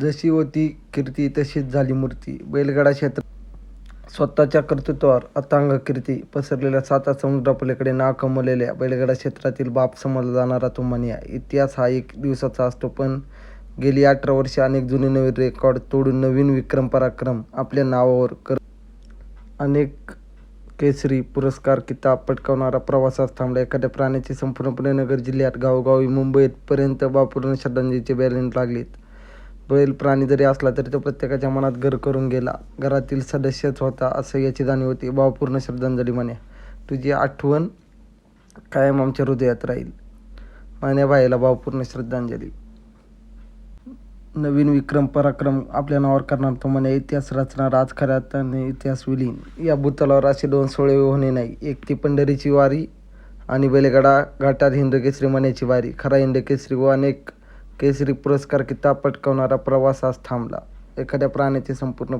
जशी होती कीर्ती तशीच झाली मूर्ती. बैलगाडा क्षेत्र स्वतःच्या कर्तृत्वावर अथांग कीर्ती पसरलेल्या साता समुद्रापलीकडे नाव कमवलेल्या बैलगाडा क्षेत्रातील बाप समजला जाणारा तो मनिया इतिहास हा एक दिवसाचा असतो पण गेली अठरा वर्षे अनेक जुने नवीन रेकॉर्ड तोडून नवीन विक्रम पराक्रम आपल्या नावावर कर अनेक केसरी पुरस्कार किताब पटकावणारा प्रवासात थांबला. एखाद्या प्राण्याची संपूर्णपणे नगर जिल्ह्यात गावोगावी मुंबईपर्यंत बापूर्ण श्रद्धांजलीचे बॅलेंट लागलेत. बैल प्राणी जरी असला तरी तो प्रत्येकाच्या मनात घर करून गेला. घरातील सदस्यच होता असं याची जाणीव होती. भावपूर्ण श्रद्धांजली म्हणे. तुझी आठवण कायम आमच्या हृदयात राहील. मान्या बाईला भावपूर्ण श्रद्धांजली. नवीन विक्रम पराक्रम आपल्या नावावर करणार तो म्हणे इतिहास रचणार आज खऱ्या अर्थाने इतिहास विलीन. या भूतलावर असे दोन सोळे होणे नाही. एक ती पंढरीची वारी आणि बैलगाडा घाटात हिंद केसरी वारी. खरा हिंद केसरी व अनेक केसरी पुरस्कार किताब पटकावणारा प्रवास आज थांबला. एखाद्या प्राण्याचे संपूर्ण